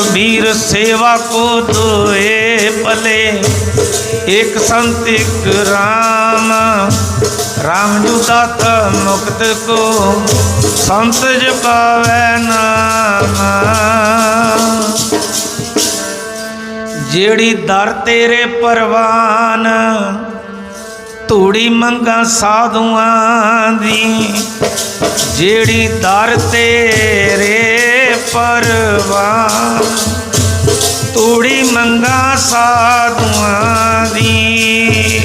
ਕਬੀਰ ਸੇਵਾ ਕੋ ਦੋਏ ਭਲੇ। ਇਕ ਸੰਤ ਇਕ ਰਾਮ। ਰਾਮ ਜੁਦਾਤ ਮੁਕਤ ਕੋ। ਸੰਤ ਜਪਾਵੇ ਨਾਮ। ਜਿਹੜੀ ਦਰ ਤੇਰੇ ਪਰਵਾਨ, ਧੂੜੀ ਮੰਗਾ ਸਾਧੂਆਂ ਦੀ। ਜਿਹੜੀ ਦਰ ਤੇਰੇ ਪਰਵਾਨ ਤੂੜੀ ਮੰਗਾ ਸਾਧੂਆਂ ਦੀ।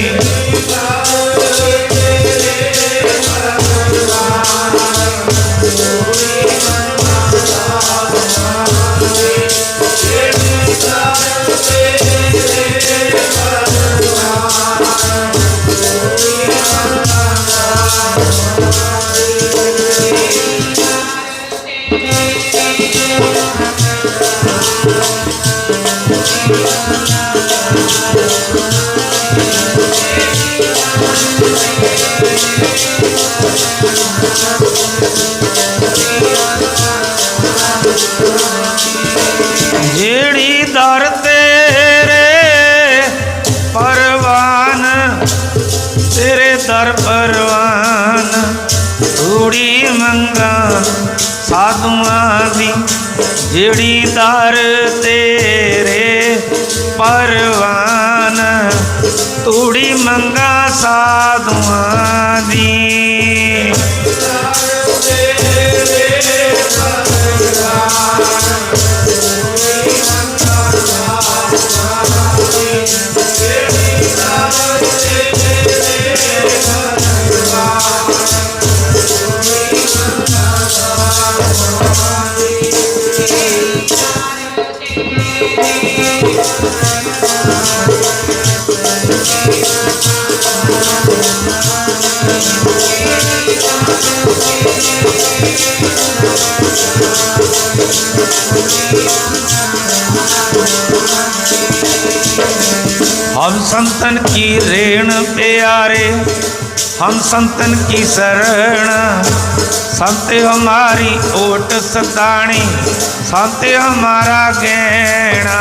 ਜਿਹੜੀ ਦਰ ਤੇਰੇ ਪਰਵਾਨ ਤੇਰੇ ਦਰ ਪਰਵਾਨ ਥੋੜੀ ਮੰਗਾ ਸਾਧੂਆਂ ਦੀ ਜਿਹੜੀ ਦਰ ਤੇਰੇ ਪਰਵਾਨ। ਤੂੜੀ ਮੰਗਾ ਸਾਧੂਆਂ ਦੀ हम संतन की शरण संत हमारी ओट सताणी संत हमारा गैणा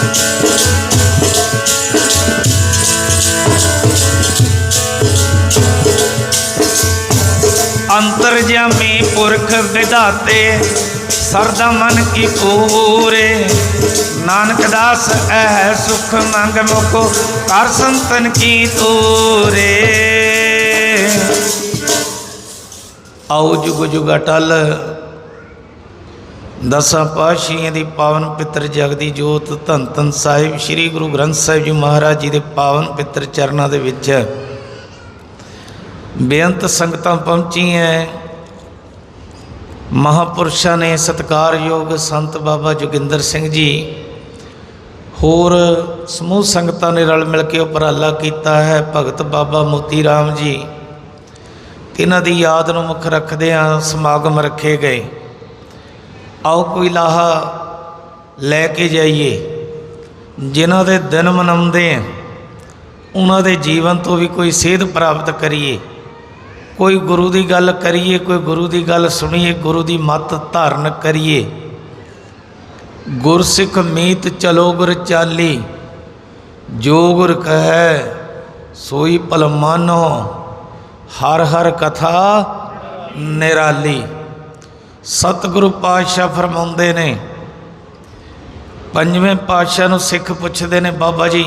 अंतर्जामी ਪੁਰਖ ਵਿਧਾਤੇ ਸਰਦਾ ਮਨ ਕੀ ਪੂਰੇ ਨਾਨਕ ਦਾਸ ਐ ਸੁਖ ਮੰਗ ਮੁਕੋ, ਕਰ ਸੰਤਨ ਕੀ ਤੋਰੇ? ਆਉ ਜੁਗ ਜੁਗ ਟਲ ਦਸਾਂ ਪਾਸ਼ੀਆਂ ਦੀ ਪਾਵਨ ਪਿੱਤਰ ਜਗ ਦੀ ਜੋਤ ਧੰਨ ਧੰਨ ਸਾਹਿਬ, ਸ੍ਰੀ ਗੁਰੂ ਗ੍ਰੰਥ ਸਾਹਿਬ ਜੀ ਮਹਾਰਾਜ ਜੀ ਦੇ ਪਾਵਨ ਪਿੱਤਰ ਚਰਨਾਂ ਦੇ ਵਿੱਚ ਬੇਅੰਤ ਸੰਗਤਾਂ ਪਹੁੰਚੀਆਂ। ਐ ਮਹਾਪੁਰਸ਼ਾਂ ਨੇ ਸਤਿਕਾਰਯੋਗ ਸੰਤ ਬਾਬਾ ਜੋਗਿੰਦਰ ਸਿੰਘ ਜੀ ਹੋਰ ਸਮੂਹ ਸੰਗਤਾਂ ਨੇ ਰਲ ਮਿਲ ਕੇ ਉਪਰਾਲਾ ਕੀਤਾ ਹੈ, ਭਗਤ ਬਾਬਾ ਮੋਤੀ ਰਾਮ ਜੀ। ਇਹਨਾਂ ਦੀ ਯਾਦ ਨੂੰ ਮੁੱਖ ਰੱਖਦਿਆਂ ਸਮਾਗਮ ਰੱਖੇ ਗਏ। ਆਓ ਕੋਈ ਲਾਹਾ ਲੈ ਕੇ ਜਾਈਏ, ਜਿਨ੍ਹਾਂ ਦੇ ਦਿਨ ਮਨਾਉਂਦੇ ਆ ਉਹਨਾਂ ਦੇ ਜੀਵਨ ਤੋਂ ਵੀ ਕੋਈ ਸੇਧ ਪ੍ਰਾਪਤ ਕਰੀਏ। ਕੋਈ ਗੁਰੂ ਦੀ ਗੱਲ ਕਰੀਏ, ਕੋਈ ਗੁਰੂ ਦੀ ਗੱਲ ਸੁਣੀਏ, ਗੁਰੂ ਦੀ ਮੱਤ ਧਾਰਨ ਕਰੀਏ। ਗੁਰਸਿੱਖ ਮੀਤ ਚਲੋ ਗੁਰ ਚਾਲੀ ਜੋ ਗੁਰ ਕਹੈ, ਸੋਈ ਭਲ ਮਾਨੋ, ਹਰ ਹਰ ਕਥਾ ਨਿਰਾਲੀ। ਸਤਿਗੁਰੂ ਪਾਤਸ਼ਾਹ ਫਰਮਾਉਂਦੇ ਨੇ, ਪੰਜਵੇਂ ਪਾਤਸ਼ਾਹ ਨੂੰ ਸਿੱਖ ਪੁੱਛਦੇ ਨੇ, ਬਾਬਾ ਜੀ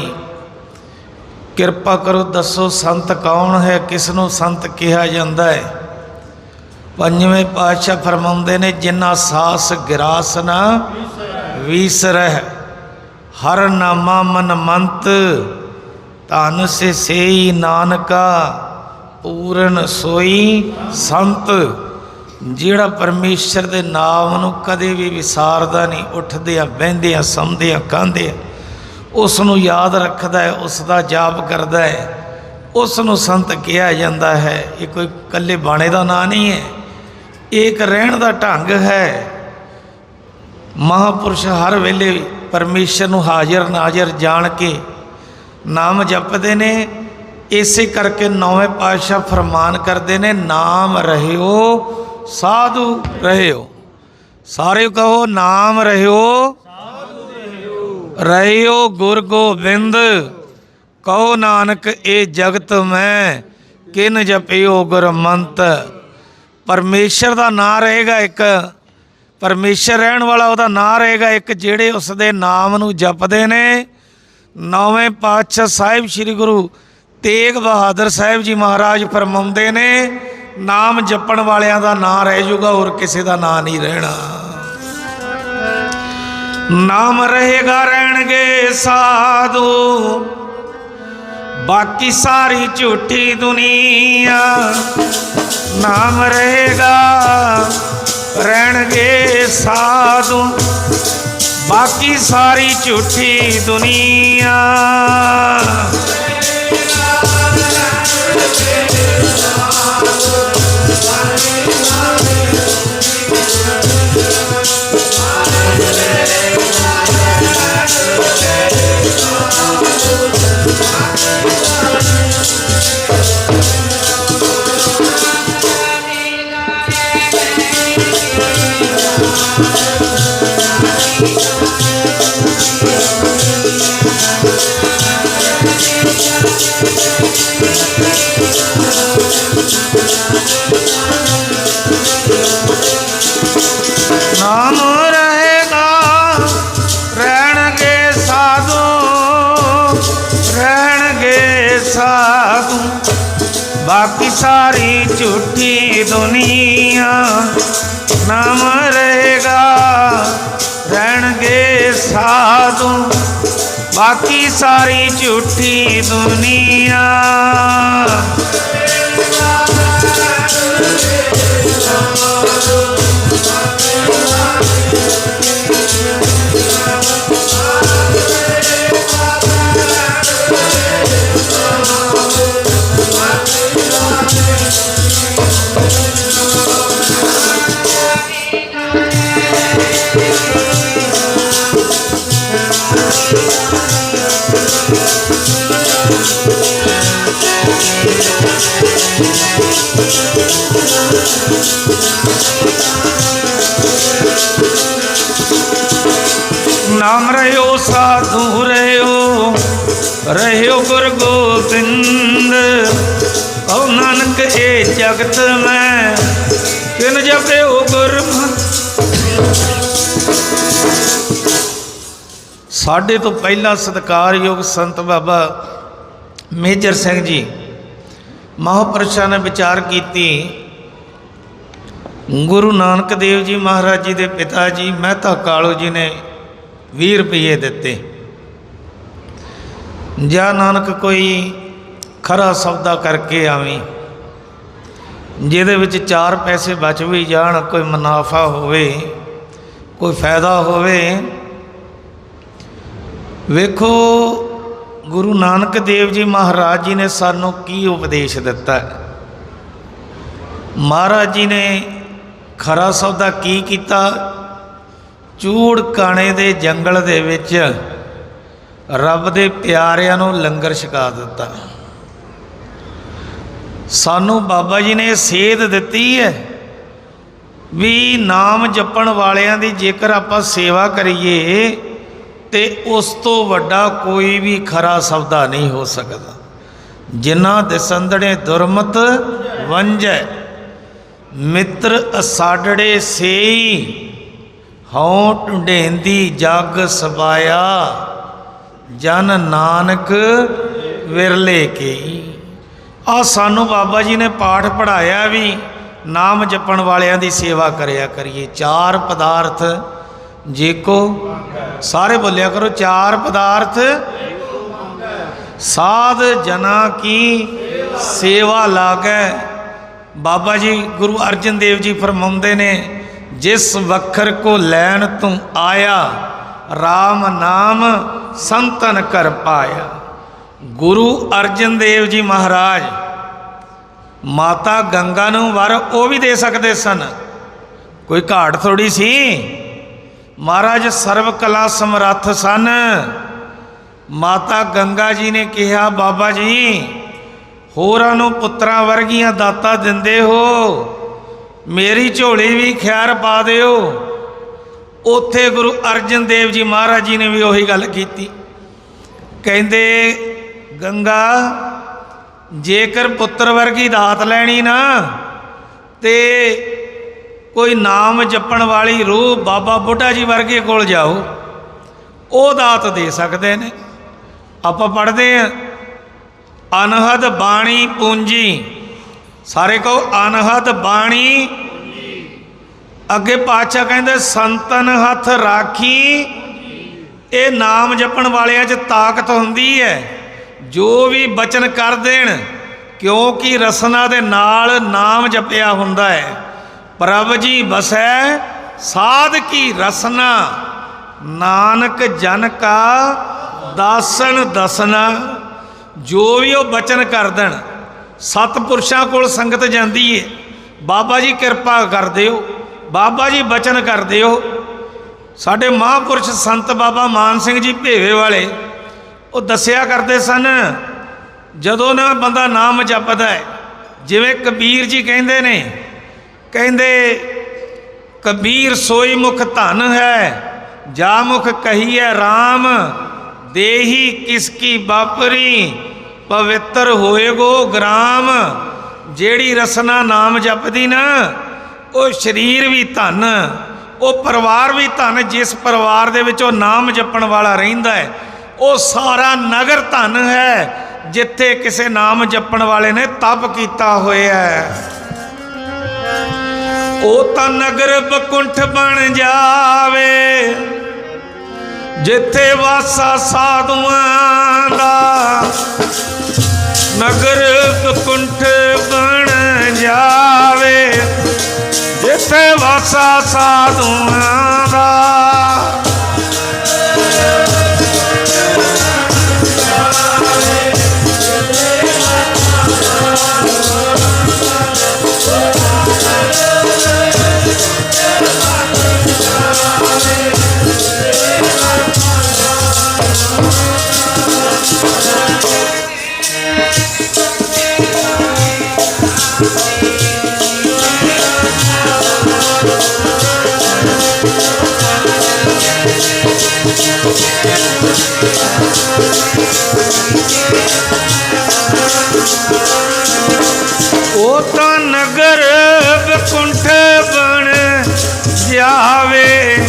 ਕਿਰਪਾ ਕਰੋ, ਦੱਸੋ ਸੰਤ ਕੌਣ ਹੈ ਕਿਸ ਨੂੰ ਸੰਤ ਕਿਹਾ ਜਾਂਦਾ ਹੈ? ਪੰਜਵੇਂ ਪਾਤਸ਼ਾਹ ਫਰਮਾਉਂਦੇ ਨੇ, ਜਿਨ੍ਹਾਂ ਸਾਸ ਗਿਰਾਸ ਨਾ ਵੀਸਰਹਿ ਹਰ ਨਾਮਾ ਮਨ ਮੰਤ ਧਨ ਸੇ ਸੇਈ ਨਾਨਕਾ, ਪੂਰਨ ਸੋਈ ਸੰਤ। ਜਿਹੜਾ ਪਰਮੇਸ਼ਰ ਦੇ ਨਾਮ ਨੂੰ ਕਦੇ ਵੀ ਵਿਸਾਰਦਾ ਨਹੀਂ ਉੱਠਦੇ ਆ ਬਹਿੰਦੇ ਆ ਸੌਂਦੇ ਆ ਕਾਂਦੇ ਆ ਉਸ ਨੂੰ ਯਾਦ ਰੱਖਦਾ ਹੈ ਉਸ ਦਾ ਜਾਪ ਕਰਦਾ ਹੈ। ਉਸ ਨੂੰ ਸੰਤ ਕਿਹਾ ਜਾਂਦਾ ਹੈ, ਇਹ ਕੋਈ ਕੱਲੇ ਬਾਣੇ ਦਾ ਨਾਂ ਨਹੀਂ ਹੈ। ਇਹ ਇੱਕ ਰਹਿਣ ਦਾ ਢੰਗ ਹੈ। ਮਹਾਪੁਰਸ਼ ਹਰ ਵੇਲੇ ਪਰਮੇਸ਼ਰ ਨੂੰ ਹਾਜ਼ਰ ਨਾਜ਼ਰ ਜਾਣ ਕੇ ਨਾਮ ਜਪਦੇ ਨੇ। ਇਸੇ ਕਰਕੇ ਨੌਵੇਂ ਪਾਤਸ਼ਾਹ ਫਰਮਾਨ ਕਰਦੇ ਨੇ, ਨਾਮ ਰਹਿਓ, ਸਾਧੂ ਰਹਿਓ। ਸਾਰੇ ਕਹੋ, ਨਾਮ ਰਹਿਓ ਰਹਿਓ ਗੁਰ ਗੋਬਿੰਦ, ਕਹੋ ਨਾਨਕ ਇਹ ਜਗਤ ਮੈਂ, ਕਿਨ ਜਪਿਓ ਗੁਰਮੰਤ। ਪਰਮੇਸ਼ਰ ਦਾ ਨਾਮ ਰਹੇਗਾ ਇੱਕ, ਪਰਮੇਸ਼ਰ ਰਹਿਣ ਵਾਲਾ ਉਹਦਾ ਨਾਮ ਰਹੇਗਾ ਇੱਕ, ਜਿਹੜੇ ਉਸ ਦੇ ਨਾਮ ਨੂੰ ਜਪਦੇ ਨੇ। ਨੌਵੇਂ ਪਾਤਸ਼ਾਹ ਸਾਹਿਬ ਸ੍ਰੀ ਗੁਰੂ ਤੇਗ ਬਹਾਦਰ ਸਾਹਿਬ ਜੀ ਮਹਾਰਾਜ ਫਰਮਾਉਂਦੇ ਨੇ, ਨਾਮ ਜਪਣ ਵਾਲਿਆਂ ਦਾ ਨਾਮ ਰਹਿ ਜਾਊਗਾ, ਹੋਰ ਕਿਸੇ ਦਾ ਨਾਮ ਨਹੀਂ ਰਹਿਣਾ। ਨਾਮ ਰਹੇਗਾ ਰਹਿਣਗੇ ਸਾਧੂ। ਬਾਕੀ ਸਾਰੀ ਝੂਠੀ ਦੁਨੀਆ ਨਾਮ ਰਹੇਗਾ ਰਹਿਣਗੇ ਸਾਧੂ। ਬਾਕੀ ਸਾਰੀ ਝੂਠੀ ਦੁਨੀਆ ਨਾਮ ਸਾਰੀ ਝੂਠੀ ਦੁਨੀਆ। ਨਾਮ ਰਹਿਓ ਸਾਧੂ, ਰਹਿਓ ਰਹਿਓ ਗੁਰ ਗੋਬਿੰਦ। ਕਉ ਨਾਨਕ ਇਹ ਜਗਤ ਮੈਂ ਕਿਨ ਜਪਿਓ ਗੁਰ ਸਾਡੇ ਤੋਂ ਪਹਿਲਾਂ ਸਤਿਕਾਰਯੋਗ ਸੰਤ ਬਾਬਾ ਮੇਜਰ ਸਿੰਘ ਜੀ, ਮਹਾਂਪੁਰਸ਼ਾਂ ਨੇ ਵਿਚਾਰ ਕੀਤੀ ਗੁਰੂ ਨਾਨਕ ਦੇਵ ਜੀ ਮਹਾਰਾਜ ਜੀ ਦੇ ਪਿਤਾ ਜੀ, ਮਹਿਤਾ ਕਾਲੂ ਜੀ ਨੇ 20 ਰੁਪਏ ਦਿੱਤੇ। ਜਾਂ ਨਾਨਕ ਕੋਈ ਖਰਾ ਸੌਦਾ ਕਰਕੇ ਆਵੀਂ, ਜਿਹਦੇ ਵਿੱਚ ਚਾਰ ਪੈਸੇ ਬਚ ਵੀ ਜਾਣ, ਕੋਈ ਮੁਨਾਫਾ ਹੋਵੇ, ਕੋਈ ਫਾਇਦਾ ਹੋਵੇ। ਵੇਖੋ, ਗੁਰੂ ਨਾਨਕ ਦੇਵ ਜੀ ਮਹਾਰਾਜ ਜੀ ਨੇ ਸਾਨੂੰ ਕੀ ਉਪਦੇਸ਼ ਦਿੱਤਾ? ਹੈ ਮਹਾਰਾਜ ਜੀ ਨੇ ਖਰਾ ਸੌਦਾ ਕੀ ਕੀਤਾ? ਚੂੜ ਕਾਣੇ ਦੇ ਜੰਗਲ ਦੇ ਵਿੱਚ ਰੱਬ ਦੇ ਪਿਆਰਿਆਂ ਨੂੰ ਲੰਗਰ ਛਕਾ ਦਿੱਤਾ। ਸਾਨੂੰ ਬਾਬਾ ਜੀ ਨੇ ਸੇਧ ਦਿੱਤੀ ਹੈ ਵੀ ਨਾਮ ਜਪਣ ਵਾਲਿਆਂ ਦੀ ਜੇਕਰ ਆਪਾਂ ਸੇਵਾ ਕਰੀਏ ਤੇ ਉਸ ਤੋਂ ਵੱਡਾ ਕੋਈ ਵੀ ਖਰਾ ਸੌਦਾ ਨਹੀਂ ਹੋ ਸਕਦਾ। ਜਿਨ੍ਹਾਂ ਦਸੰਦੜੇ ਦੁਰਮਤ ਵੰਜੈ ਮਿੱਤਰ ਅਸਾਡੜੇ ਸੇਈ, ਹਉ ਢੁੰਡੇਂਦੀ ਜਗ ਸਬਾਇਆ, ਜਨ ਨਾਨਕ ਵਿਰਲੇ ਕੀ ਆ ਸਾਨੂੰ ਬਾਬਾ ਜੀ ਨੇ ਪਾਠ ਪੜਾਇਆ ਵੀ, ਨਾਮ ਜਪਣ ਵਾਲਿਆਂ ਦੀ ਸੇਵਾ ਕਰਿਆ ਕਰੀਏ। ਚਾਰ ਪਦਾਰਥ ਜੇਕੋ, ਸਾਰੇ ਬੋਲਿਆ ਕਰੋ, ਚਾਰ ਪਦਾਰਥ। ਸਾਧ ਜਨਾ ਕੀ ਸੇਵਾ ਲਾਗੈ। ਬਾਬਾ ਜੀ ਗੁਰੂ ਅਰਜਨ ਦੇਵ ਜੀ ਫਰਮਾਉਂਦੇ ਨੇ, ਜਿਸ ਵਖਰ ਕੋ ਲੈਣ ਤੂੰ ਆਇਆ RAM ਨਾਮ ਸੰਤਨ ਕਰ ਪਾਇਆ। ਗੁਰੂ ਅਰਜਨ ਦੇਵ ਜੀ ਮਹਾਰਾਜ, ਮਾਤਾ ਗੰਗਾ ਨੂੰ ਵਰ ਉਹ ਵੀ ਦੇ ਸਕਦੇ ਸਨ। ਕੋਈ ਘਾਟ ਥੋੜੀ ਸੀ? ਮਹਾਰਾਜ ਸਰਵ ਕਲਾ ਸਮਰੱਥ ਸਨ। ਮਾਤਾ ਗੰਗਾ ਜੀ ਨੇ ਕਿਹਾ, ਬਾਬਾ ਜੀ ਹੋਰਾਂ ਨੂੰ ਪੁੱਤਰਾਂ ਵਰਗੀਆਂ ਦਾਤਾ ਦਿੰਦੇ ਹੋ। ਮੇਰੀ ਝੋਲੀ ਵੀ ਖੈਰ ਪਾ ਦਿਓ। ਉੱਥੇ ਗੁਰੂ ਅਰਜਨ ਦੇਵ ਜੀ ਮਹਾਰਾਜ ਜੀ ਨੇ ਵੀ ਉਹੀ ਗੱਲ ਕੀਤੀ। ਕਹਿੰਦੇ, ਗੰਗਾ, ਜੇਕਰ ਪੁੱਤਰ ਵਰਗੀ ਦਾਤ ਲੈਣੀ ਨਾ, ਤੇ ਕੋਈ ਨਾਮ ਜਪਣ ਵਾਲੀ ਰੂਹ ਬਾਬਾ ਬੁੱਢਾ ਜੀ ਵਰਗੇ ਕੋਲ ਜਾਓ। ਉਹ ਦਾਤ ਦੇ ਸਕਦੇ ਨੇ। ਆਪਾਂ ਪੜ੍ਹਦੇ ਆ ਅਨਹਦ ਬਾਣੀ ਪੂੰਜੀ। ਸਾਰੇ ਕਹੋ ਅਨਹਦ ਬਾਣੀ। ਅੱਗੇ ਪਾਤਸ਼ਾਹ ਕਹਿੰਦੇ, ਸੰਤਨ ਹੱਥ ਰਾਖੀ। ਇਹ ਨਾਮ ਜਪਣ ਵਾਲਿਆਂ 'ਚ ਤਾਕਤ ਹੁੰਦੀ ਹੈ। ਜੋ ਵੀ ਬਚਨ ਕਰ ਦੇਣ, ਕਿਉਂਕਿ ਰਸਨਾ ਦੇ ਨਾਲ ਨਾਮ ਜਪਿਆ ਹੁੰਦਾ ਹੈ। ਪ੍ਰਭ ਜੀ ਬਸੈ, ਸਾਧ ਕੀ ਰਸਨਾ? ਨਾਨਕ ਜਨ ਕਾ ਦਾਸਨ ਦਸਨਾ। ਜੋ ਵੀ ਉਹ ਬਚਨ ਕਰ ਦੇਣ, ਸਤਪੁਰਸ਼ਾਂ ਕੋਲ ਸੰਗਤ ਜਾਂਦੀ ਏ, ਬਾਬਾ ਜੀ ਕਿਰਪਾ ਕਰ ਦਿਓ, ਬਾਬਾ ਜੀ ਬਚਨ ਕਰ ਦਿਓ। ਸਾਡੇ ਮਹਾਂਪੁਰਸ਼ ਸੰਤ ਬਾਬਾ ਮਾਨ ਸਿੰਘ ਜੀ ਭੇਵੇ ਵਾਲੇ, ਉਹ ਦੱਸਿਆ ਕਰਦੇ ਸਨ, ਜਦੋਂ ਨਾ ਬੰਦਾ ਨਾਮ ਜਪਦਾ ਹੈ ਜਿਵੇਂ ਕਬੀਰ ਜੀ ਕਹਿੰਦੇ ਨੇ, ਕਹਿੰਦੇ, ਕਬੀਰ ਸੋਈ ਮੁਖ ਧਨ ਹੈ, ਜਾ ਮੁਖ ਕਹੀਐ RAM ਦੇਹੀ ਕਿਸ ਕੀ ਬਾਪਰੀ, ਪਵਿੱਤਰ ਹੋਏਗੋ ਗ੍ਰਾਮ। ਜਿਹੜੀ ਰਸਨਾ ਨਾਮ ਜਪਦੀ ਨਾ, ਉਹ ਸਰੀਰ ਵੀ ਧਨ, ਉਹ ਪਰਿਵਾਰ ਵੀ ਧਨ, ਜਿਸ ਪਰਿਵਾਰ ਦੇ ਵਿੱਚ ਉਹ ਨਾਮ ਜਪਣ ਵਾਲਾ ਰਹਿੰਦਾ ਹੈ, ਉਹ ਸਾਰਾ ਨਗਰ ਧਨ ਹੈ, ਜਿੱਥੇ ਕਿਸੇ ਨਾਮ ਜਪਣ ਵਾਲੇ ਨੇ ਤਪ ਕੀਤਾ ਹੋਇਆ ਹੈ। ਉਹ ਤਾਂ ਨਗਰ ਬਕੁੰਠ ਬਣ ਜਾਵੇ। ਜਿੱਥੇ ਵਾਸਾ ਸਾਧੂਆਂ ਦਾ ਨਗਰ ਕੁੰਠ ਬਣ ਜਾਵੇ। ਜਿੱਥੇ ਵਾਸਾ ਸਾਧੂਆਂ ਦਾ ਉਹ ਤਾਂ ਨਗਰ ਵਿਕੁੰਠ ਬਣ ਜਾਵੇ,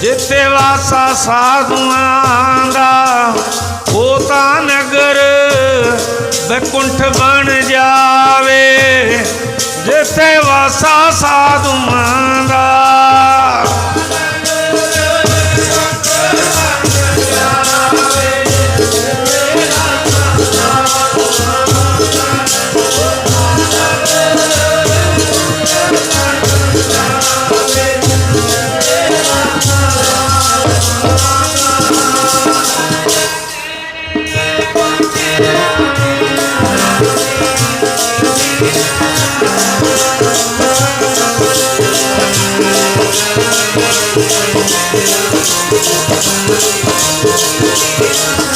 ਜਿੱਥੇ ਵਾਸਾ ਸਾਧੂਆਂ ਦਾ। ਉਹ ਤਾਂ ਨਗਰ ਵਿਕੁੰਠ ਬਣ ਜਾਵੇ, ਜਿੱਥੇ ਵਾਸਾ ਸਾਧੂਆਂ ਦਾ। Thank you.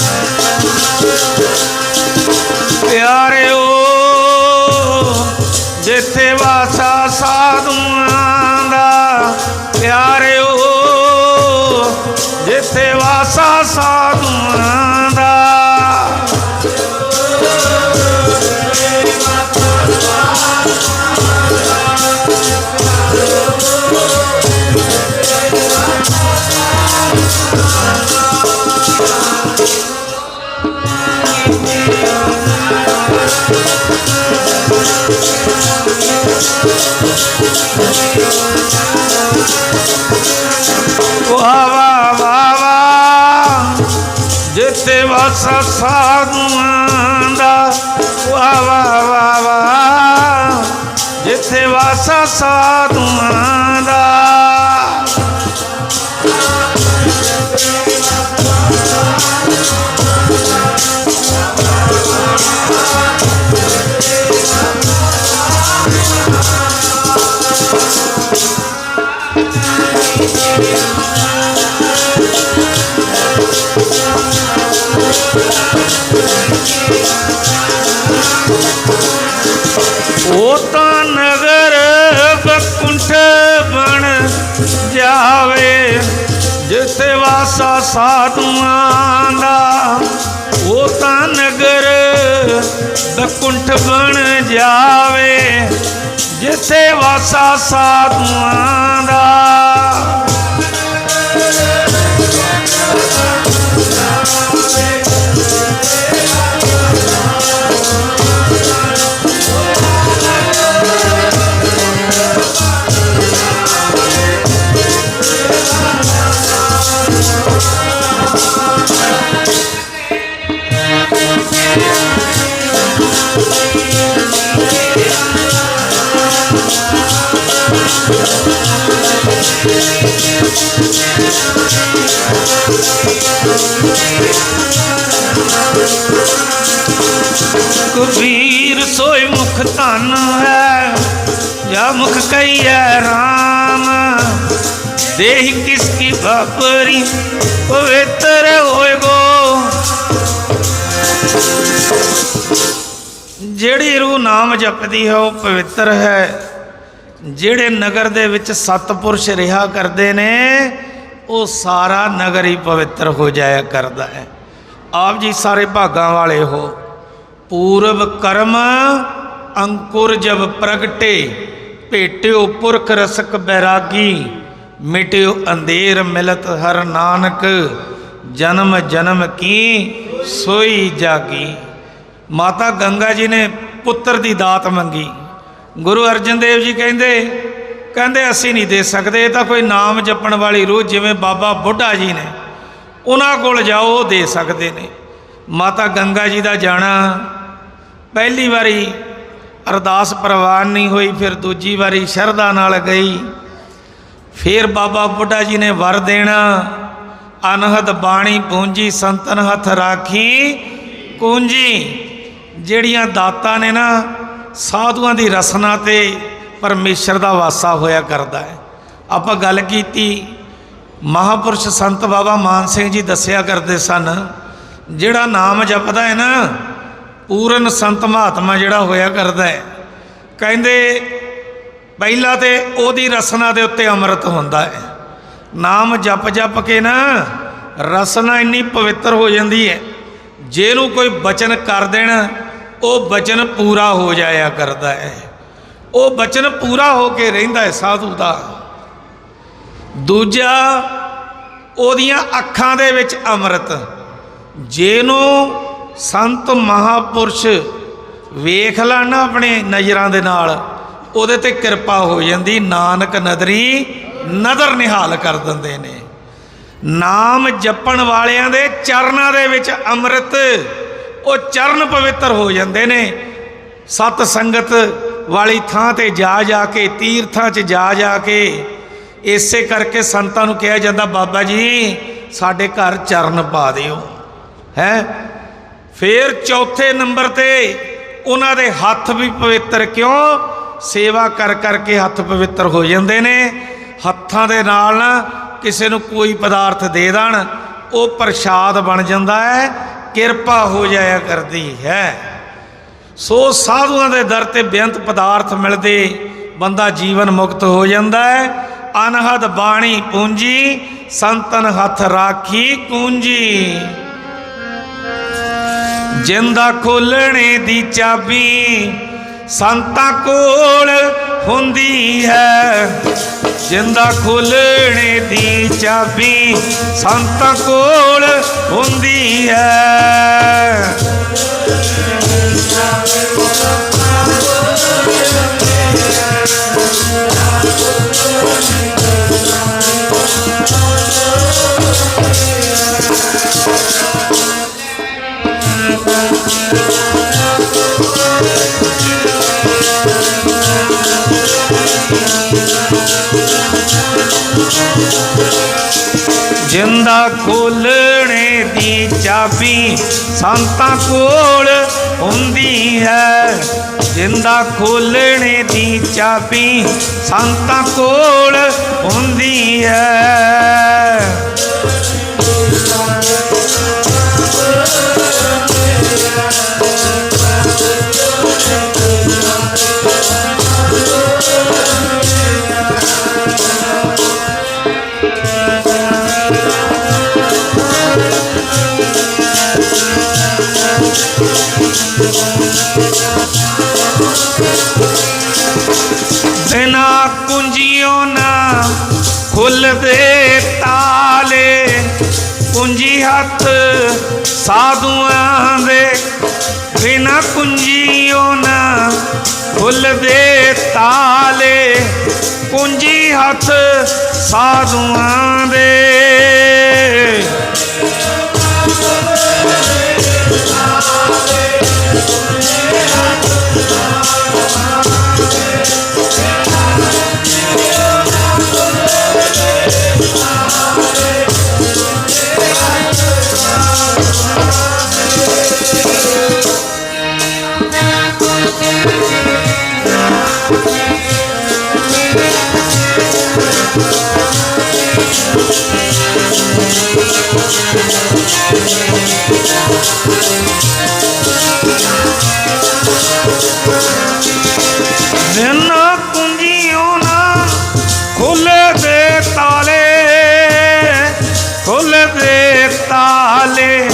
ਜਾਵੇ ਜਿੱਥੇ ਵਾਸਾ ਸਾਧੂਆਂ ਦਾ ਮੁਖ ਧਨ ਹੈ, ਜਾਂ ਮੁਖ ਕਈਐ RAM ਦੇਹ ਕਿਸ ਕੀ ਬਾਪਰੀ ਪਵਿੱਤਰ ਹੋਏ ਗੋ। ਜਿਹੜੀ ਰੂਹ ਨਾਮ ਜਪਦੀ ਹੈ, ਉਹ ਪਵਿੱਤਰ ਹੈ। ਜਿਹੜੇ ਨਗਰ ਦੇ ਵਿੱਚ ਸਤਪੁਰਸ਼ ਰਿਹਾ ਕਰਦੇ ਨੇ, ਉਹ ਸਾਰਾ ਨਗਰ ਹੀ ਪਵਿੱਤਰ ਹੋ ਜਾਇਆ ਕਰਦਾ ਹੈ। ਆਪ ਜੀ ਸਾਰੇ ਭਾਗਾਂ ਵਾਲੇ ਹੋ ਪੂਰਬ ਕਰਮ ਅੰਕੁਰ ਜਬ ਪ੍ਰਗਟੇ, ਭੇਟਿਓ ਪੁਰਖ ਰਸਕ ਬੈਰਾਗੀ, ਮਿਟਿਓ ਅੰਧੇਰ ਮਿਲਤ ਹਰ ਨਾਨਕ, ਜਨਮ ਜਨਮ ਕੀ ਸੋਈ ਜਾਗੀ। ਮਾਤਾ ਗੰਗਾ ਜੀ ਨੇ ਪੁੱਤਰ ਦੀ ਦਾਤ ਮੰਗੀ। ਗੁਰੂ ਅਰਜਨ ਦੇਵ ਜੀ ਕਹਿੰਦੇ ਕਹਿੰਦੇ ਅਸੀਂ ਨਹੀਂ ਦੇ ਸਕਦੇ, ਇਹ ਤਾਂ ਕੋਈ ਨਾਮ ਜਪਣ ਵਾਲੀ ਰੂਹ, ਜਿਵੇਂ ਬਾਬਾ ਬੁੱਢਾ ਜੀ ਨੇ। ਉਹਨਾਂ ਕੋਲ ਜਾਓ, ਉਹ ਦੇ ਸਕਦੇ ਨੇ। ਮਾਤਾ ਗੰਗਾ ਜੀ ਦਾ ਜਾਣਾ, ਪਹਿਲੀ ਵਾਰੀ ਅਰਦਾਸ ਪ੍ਰਵਾਨ ਨਹੀਂ ਹੋਈ, ਫਿਰ ਦੂਜੀ ਵਾਰੀ ਸ਼ਰਧਾ ਨਾਲ ਗਈ। ਫਿਰ ਬਾਬਾ ਬੁੱਢਾ ਜੀ ਨੇ ਵਰ ਦੇਣਾ, ਅਨਹਦ ਬਾਣੀ ਪੂੰਜੀ, ਸੰਤਨ ਹੱਥ ਰਾਖੀ, ਕੂੰਜੀ। ਜਿਹੜੀਆਂ ਦਾਤਾਂ ਨੇ ਨਾ, ਸਾਧੂਆਂ ਦੀ ਰਸਨਾ ਤੇ ਪਰਮੇਸ਼ਰ ਦਾ ਵਾਸਾ ਹੋਇਆ ਕਰਦਾ ਹੈ। ਆਪਾਂ ਗੱਲ ਕੀਤੀ, ਮਹਾਪੁਰਸ਼ ਸੰਤ ਬਾਬਾ ਮਾਨ ਸਿੰਘ ਜੀ ਦੱਸਿਆ ਕਰਦੇ ਸਨ, ਜਿਹੜਾ ਨਾਮ ਜਪਦਾ ਹੈ ਨਾ ਪੂਰਨ ਸੰਤ ਮਹਾਤਮਾ ਜਿਹੜਾ ਹੋਇਆ ਕਰਦਾ ਹੈ। ਕਹਿੰਦੇ ਪਹਿਲਾਂ ਤੇ ਉਹਦੀ ਰਸਨਾ ਦੇ ਉੱਤੇ ਅੰਮ੍ਰਿਤ ਹੁੰਦਾ ਹੈ। ਨਾਮ ਜਪ ਜਪ ਕੇ ਨਾ ਰਸਨਾ ਇੰਨੀ ਪਵਿੱਤਰ ਹੋ ਜਾਂਦੀ ਹੈ। ਜੇ ਨੂੰ ਕੋਈ ਬਚਨ ਕਰ ਦੇਣ, ਉਹ ਬਚਨ ਪੂਰਾ ਹੋ ਜਾਇਆ ਕਰਦਾ ਹੈ। ਉਹ ਬਚਨ ਪੂਰਾ ਹੋ ਕੇ ਰਹਿੰਦਾ ਹੈ ਸਾਧੂ ਦਾ। ਦੂਜਾ, ਉਹਦੀਆਂ ਅੱਖਾਂ ਦੇ ਵਿੱਚ ਅੰਮ੍ਰਿਤ। ਜੇ ਨੂੰ ਸੰਤ ਮਹਾਪੁਰਸ਼ ਵੇਖ ਲੈਣ ਨਾ ਆਪਣੇ ਨਜ਼ਰਾਂ ਦੇ ਨਾਲ, ਉਹਦੇ ਤੇ ਕਿਰਪਾ ਹੋ ਜਾਂਦੀ, ਨਾਨਕ ਨਦਰੀ ਨਦਰ ਨਿਹਾਲ ਕਰ ਦਿੰਦੇ ਨੇ। ਨਾਮ ਜਪਣ ਵਾਲਿਆਂ ਦੇ ਚਰਨਾਂ ਦੇ ਵਿੱਚ ਅੰਮ੍ਰਿਤ, ਉਹ ਚਰਨ ਪਵਿੱਤਰ ਹੋ ਜਾਂਦੇ ਨੇ। ਸਤ ਸੰਗਤ ਵਾਲੀ ਥਾਂ ਤੇ ਜਾ ਜਾ ਕੇ, ਤੀਰਥਾਂ 'ਚ ਜਾ ਜਾ ਕੇ, ਇਸੇ ਕਰਕੇ ਸੰਤਾਂ ਨੂੰ ਕਿਹਾ ਜਾਂਦਾ, ਬਾਬਾ ਜੀ, ਸਾਡੇ ਘਰ ਚਰਨ ਪਾ ਦਿਓ। ਹੈ? ਫਿਰ ਚੌਥੇ ਨੰਬਰ ਤੇ ਉਹਨਾਂ ਦੇ ਹੱਥ ਵੀ ਪਵਿੱਤਰ ਕਿਉਂ? ਸੇਵਾ ਕਰ ਕਰਕੇ ਹੱਥ ਪਵਿੱਤਰ ਹੋ ਜਾਂਦੇ ਨੇ। ਹੱਥਾਂ ਦੇ ਨਾਲ ਨਾ ਕਿਸੇ ਨੂੰ ਕੋਈ ਪਦਾਰਥ ਦੇ ਦੇਣ, ਉਹ ਪ੍ਰਸ਼ਾਦ ਬਣ ਜਾਂਦਾ ਹੈ, ਕਿਰਪਾ ਹੋ ਜਾਇਆ ਕਰਦੀ ਹੈ। ਸੋ ਸਾਧੂਆਂ ਦੇ ਦਰ ਤੇ ਬੇਅੰਤ ਪਦਾਰਥ ਮਿਲਦੇ, ਬੰਦਾ ਜੀਵਨ ਮੁਕਤ ਹੋ ਜਾਂਦਾ ਹੈ। ਅਨਹਦ ਬਾਣੀ ਪੂੰਜੀ, ਸੰਤਨ ਹੱਥ ਰਾਖੀ ਕੂੰਜੀ। ਜਿੰਦਾ ਖੋਲਣੇ ਦੀ ਚਾਬੀ ਸੰਤਾਂ ਕੋਲ ਹੁੰਦੀ ਹੈ। ਜਿੰਦਾ ਖੋਲਣੇ ਦੀ ਚਾਬੀ ਸੰਤਾਂ ਕੋਲ ਹੁੰਦੀ ਹੈ। ਜਿੰਦਾ ਖੋਲਣੇ ਦੀ ਚਾਬੀ ਸੰਤਾਂ ਕੋਲ ਹੁੰਦੀ ਹੈ। ਜਿੰਦਾ ਖੋਲਣੇ ਦੀ ਚਾਬੀ ਸੰਤਾਂ ਕੋਲ ਹੁੰਦੀ ਹੈ। ਦੇ ਤਾਲੇ ਕੁੰਜੀ ਹੱਥ ਸਾਧੂਆਂ ਦੇ। ਬਿਨਾ ਕੁੰਜੀਓ ਨਾ ਖੁੱਲਦੇ ਤਾਲੇ ਖੁੱਲਦੇ ਤਾਲੇ।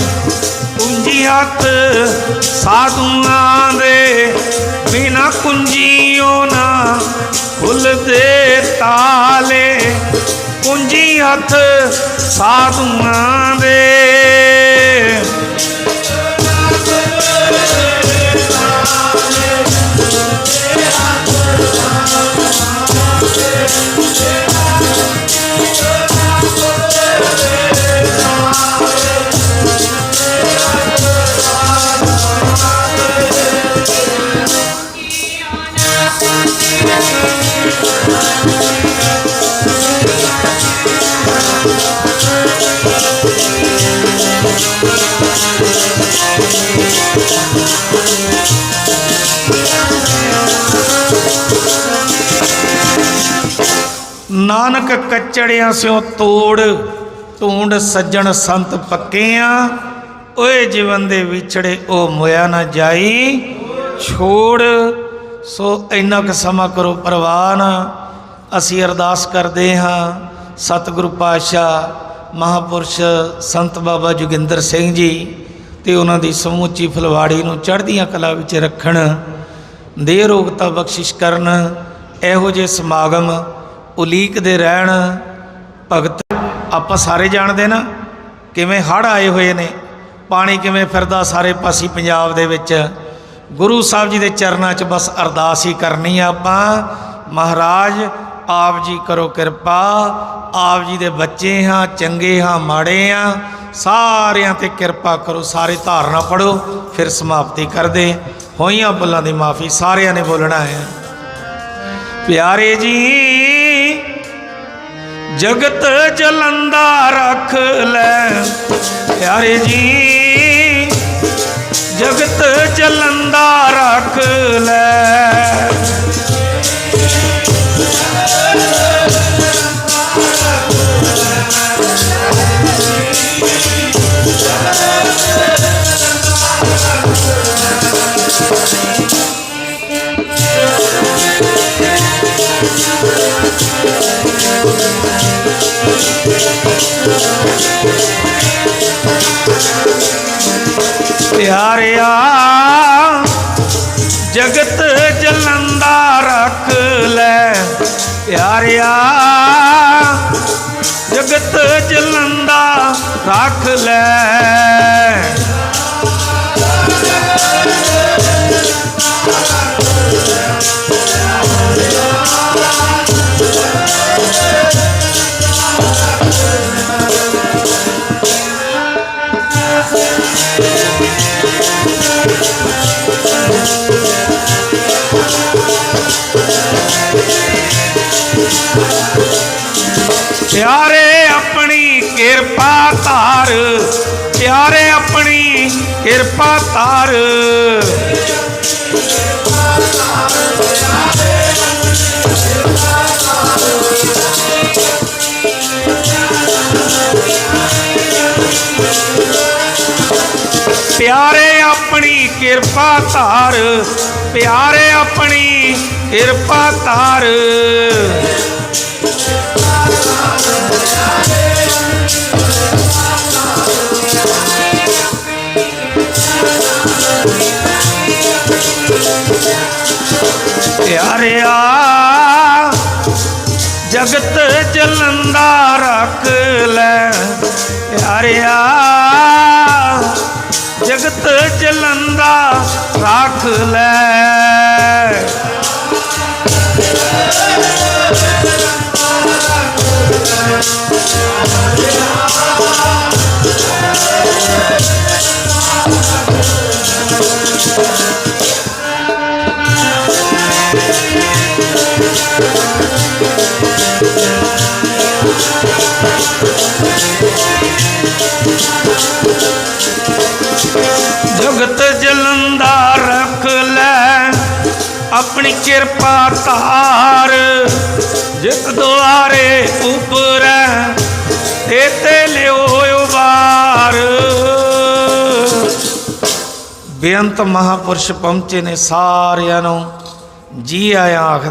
ਕੁੰਜੀ ਹੱਥ ਸਾਧੂਆਂ ਦੇ, ਬਿਨਾ ਕੁੰਜੀਓ ਨਾ ਖੁੱਲਦੇ ਤਾਲੇ। ਕੁੰਜੀ ਹੱਥ ਸਾਧੂਆਂ ਦੇ। ਕੱਚੜਿਆਂ ਸਿਓ ਤੋੜ, ਢੂੰਡ ਸੱਜਣ ਸੰਤ ਪੱਕੇ ਆ ਓਏ ਜੀਵਨ ਦੇ ਵਿਛੜੇ ਉਹ ਮੋਇਆ ਨਾ ਜਾਈ। ਛੋੜ, ਸੋ ਇੰਨਾ ਕੁ ਸਮਾਂ ਕਰੋ ਪ੍ਰਵਾਨ। ਅਸੀਂ ਅਰਦਾਸ ਕਰਦੇ ਹਾਂ, ਸਤਿਗੁਰੂ ਪਾਤਸ਼ਾਹ, ਮਹਾਪੁਰਸ਼ ਸੰਤ ਬਾਬਾ ਜੋਗਿੰਦਰ ਸਿੰਘ ਜੀ, ਤੇ ਉਹਨਾਂ ਦੀ ਸਮੁੱਚੀ ਫਲਵਾੜੀ ਨੂੰ ਚੜ੍ਹਦੀਆਂ ਕਲਾ ਵਿੱਚ ਰੱਖਣ। ਦੇ ਰੋਗਤਾ ਬਖਸ਼ਿਸ਼ ਕਰਨ, ਇਹੋ ਜਿਹੇ ਸਮਾਗਮ ਉਲੀਕਦੇ ਰਹਿਣ ਭਗਤ ਆਪਾਂ ਸਾਰੇ ਜਾਣਦੇ ਨਾ ਕਿਵੇਂ ਹੜ੍ਹ ਆਏ ਹੋਏ ਨੇ, ਪਾਣੀ ਕਿਵੇਂ ਫਿਰਦਾ ਸਾਰੇ ਪਾਸੇ ਪੰਜਾਬ ਦੇ ਵਿੱਚ। ਗੁਰੂ ਸਾਹਿਬ ਜੀ ਦੇ ਚਰਨਾਂ 'ਚ ਬਸ ਅਰਦਾਸ ਹੀ ਕਰਨੀ ਆ ਆਪਾਂ, ਮਹਾਰਾਜ ਆਪ ਜੀ ਕਰੋ ਕਿਰਪਾ, ਆਪ ਜੀ ਦੇ ਬੱਚੇ ਹਾਂ, ਚੰਗੇ ਹਾਂ, ਮਾੜੇ ਹਾਂ, ਸਾਰਿਆਂ ਤੇ ਕਿਰਪਾ ਕਰੋ, ਸਾਰੇ ਧਾਰਨਾ ਪੜੋ ਫਿਰ ਸਮਾਪਤੀ ਕਰਦੇ। ਹੋਈਆਂ ਬੁੱਲਾਂ ਦੀ ਮਾਫੀ ਸਾਰਿਆਂ ਨੇ ਬੋਲਣਾ ਹੈ। ਪਿਆਰੇ ਜੀ ਜਗਤ ਜਲੰਦਾ ਰੱਖ ਲੈ। ਪਿਆਰੇ ਜੀ ਜਗਤ ਜਲੰਦਾ ਰੱਖ ਲੈ। ਰੱਖ ਲੈ। ਕਿਰਪਾ ਤਾਰ ਪਿਆਰੇ ਆਪਣੀ ਕਿਰਪਾ ਧਾਰ ਪਿਆਰੇ ਆਪਣੀ ਕਿਰਪਾ ਧਾਰ। ਪਿਆਰਿਆ ਜਗਤ ਜਲੰਦਾ ਰੱਖ ਲੈ। ਪਿਆਰਿਆ ਜਗਤ ਜਲੰਦਾ ਰੱਖ ਲੈ। ਜਗਤ ਕਿਰਪਾ ਧਾਰ। ਜਿਤ ਦੁਆਰੇ ਉਪਰੈ ਤੇ ਤੇ ਲਿਓ ਉਬਾਰ ਬੇਅੰਤ ਮਹਾਪੁਰਸ਼ ਪਹੁੰਚੇ ਨੇ ਸਾਰਿਆਂ ਨੂੰ। ਜੀ ਆਇਆਂ ਆਖ